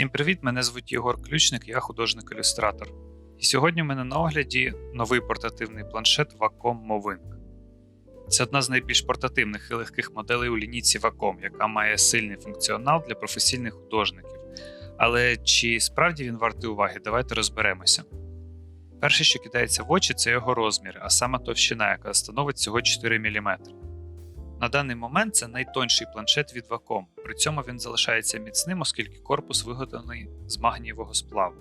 Всім привіт! Мене звуть Єгор Ключник, я художник-ілюстратор. І сьогодні в мене на огляді новий портативний планшет Wacom Moving. Це одна з найбільш портативних і легких моделей у лінійці Wacom, яка має сильний функціонал для професійних художників. Але чи справді він вартий уваги, давайте розберемося. Перше, що кидається в очі, це його розміри, а саме товщина, яка становить всього 4 мм. На даний момент це найтонший планшет від Wacom, при цьому він залишається міцним, оскільки корпус виготовлений з магнієвого сплаву.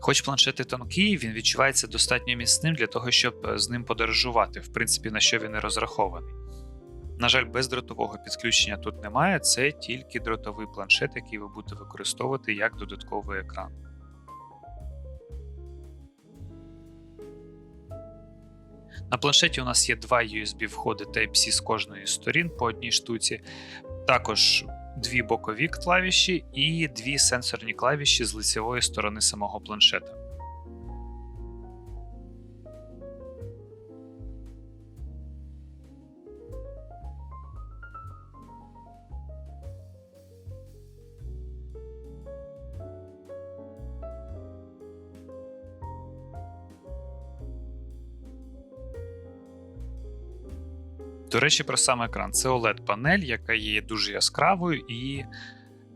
Хоч планшет і тонкий, він відчувається достатньо міцним для того, щоб з ним подорожувати, в принципі, на що він і розрахований. На жаль, бездротового підключення тут немає, це тільки дротовий планшет, який ви будете використовувати як додатковий екран. На планшеті у нас є два USB-входи Type-C з кожної з сторін по одній штуці, також дві бокові клавіші і дві сенсорні клавіші з лицевої сторони самого планшета. До речі, про сам екран. Це OLED-панель, яка є дуже яскравою і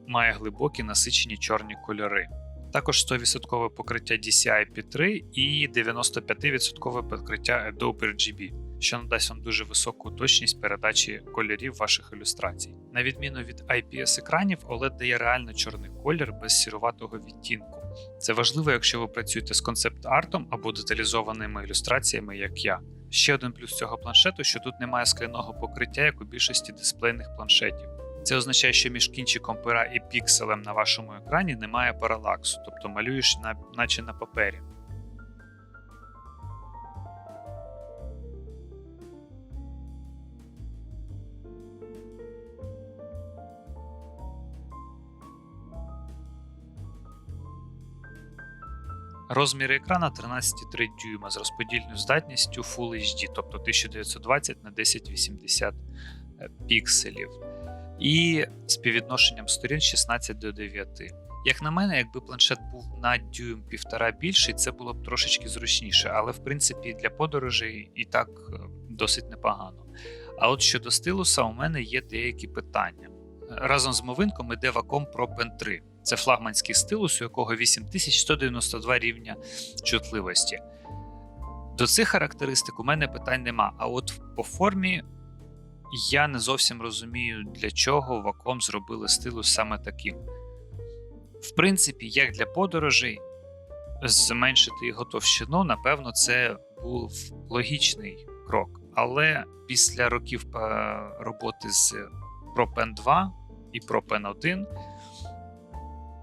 має глибокі насичені чорні кольори. Також 100% покриття DCI-P3 і 95% покриття Adobe RGB, що надасть вам дуже високу точність передачі кольорів ваших ілюстрацій. На відміну від IPS-екранів, OLED дає реально чорний колір без сіруватого відтінку. Це важливо, якщо ви працюєте з концепт-артом або деталізованими ілюстраціями, як я. Ще один плюс цього планшету, що тут немає скляного покриття, як у більшості дисплейних планшетів. Це означає, що між кінчиком пера і пікселем на вашому екрані немає паралаксу, тобто малюєш на, наче на папері. Розміри екрана 13,3 дюйма з розподільною здатністю Full HD, тобто 1920 на 1080 пікселів, і співвідношенням сторін 16 до 9. Як на мене, якби планшет був на дюйм півтора більший, це було б трошечки зручніше, але в принципі для подорожей і так досить непогано. А от щодо стилуса, у мене є деякі питання. Разом з мовинком іде Wacom Pro Pen 3. Це флагманський стилус, у якого 8192 рівня чутливості. До цих характеристик у мене питань нема. А от по формі я не зовсім розумію, для чого Wacom зробили стилус саме таким. В принципі, як для подорожей, зменшити його товщину, напевно, це був логічний крок. Але після років роботи з Pro Pen 2 і Pro Pen 1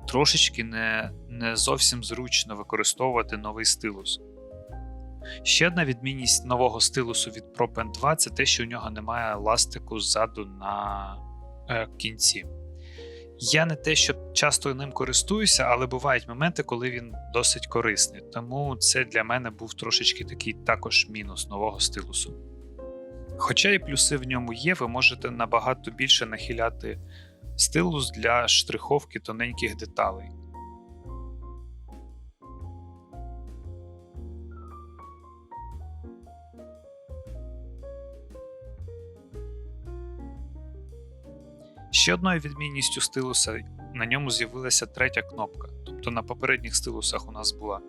трошечки не, не зовсім зручно використовувати новий стилус. Ще одна відмінність нового стилусу від Pro Pen 2 це те, що у нього немає ластику ззаду на е, кінці. Я не те, що часто ним користуюся, але бувають моменти, коли він досить корисний. Тому це для мене був трошечки такий також мінус нового стилусу. Хоча і плюси в ньому є, ви можете набагато більше нахиляти стилус для штриховки тоненьких деталей. Ще одною відмінністю стилуса на ньому з'явилася третя кнопка. Тобто на попередніх стилусах у нас була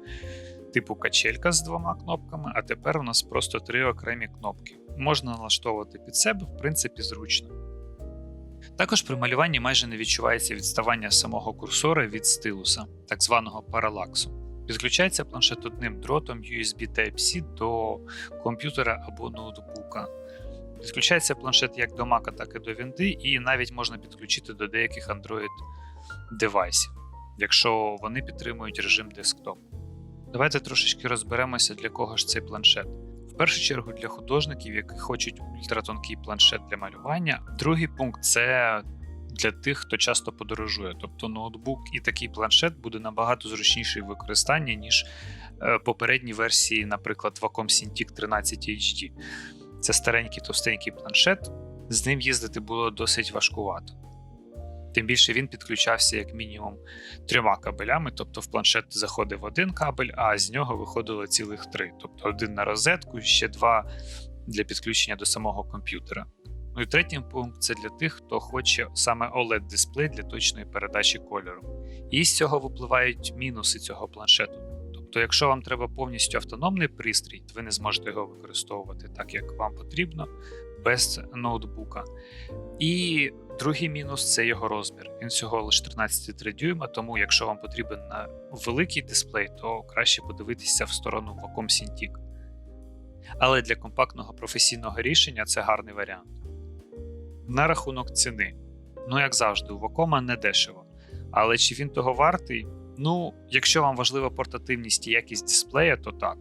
типу качелька з двома кнопками, а тепер у нас просто три окремі кнопки. Можна налаштовувати під себе, в принципі, зручно. Також при малюванні майже не відчувається відставання самого курсора від стилуса, так званого паралаксу. Підключається планшет одним дротом USB Type-C до комп'ютера або ноутбука. Підключається планшет як до Mac, так і до Вінди, і навіть можна підключити до деяких Android девайсів, якщо вони підтримують режим десктоп. Давайте трошечки розберемося, для кого ж цей планшет. В першу чергу для художників, які хочуть ультратонкий планшет для малювання. Другий пункт це для тих, хто часто подорожує. Тобто ноутбук і такий планшет буде набагато зручніший в використанні, ніж попередні версії, наприклад, Wacom Cintiq 13 HD. Це старенький товстенький планшет, з ним їздити було досить важкувато. Тим більше він підключався як мінімум трьома кабелями, тобто в планшет заходив один кабель, а з нього виходило цілих три. Тобто один на розетку, ще два для підключення до самого комп'ютера. Ну і третій пункт це для тих, хто хоче саме OLED-дисплей для точної передачі кольору. І з цього випливають мінуси цього планшету. Тобто, якщо вам треба повністю автономний пристрій, ви не зможете його використовувати так, як вам потрібно, без ноутбука. І другий мінус це його розмір. Він всього лише 13,3 дюйма, тому якщо вам потрібен на великий дисплей, то краще подивитися в сторону Wacom Cintiq. Але для компактного професійного рішення це гарний варіант. На рахунок ціни. Ну, як завжди, у Wacom не дешево. Але чи він того вартий? Ну, якщо вам важлива портативність і якість дисплея, то так.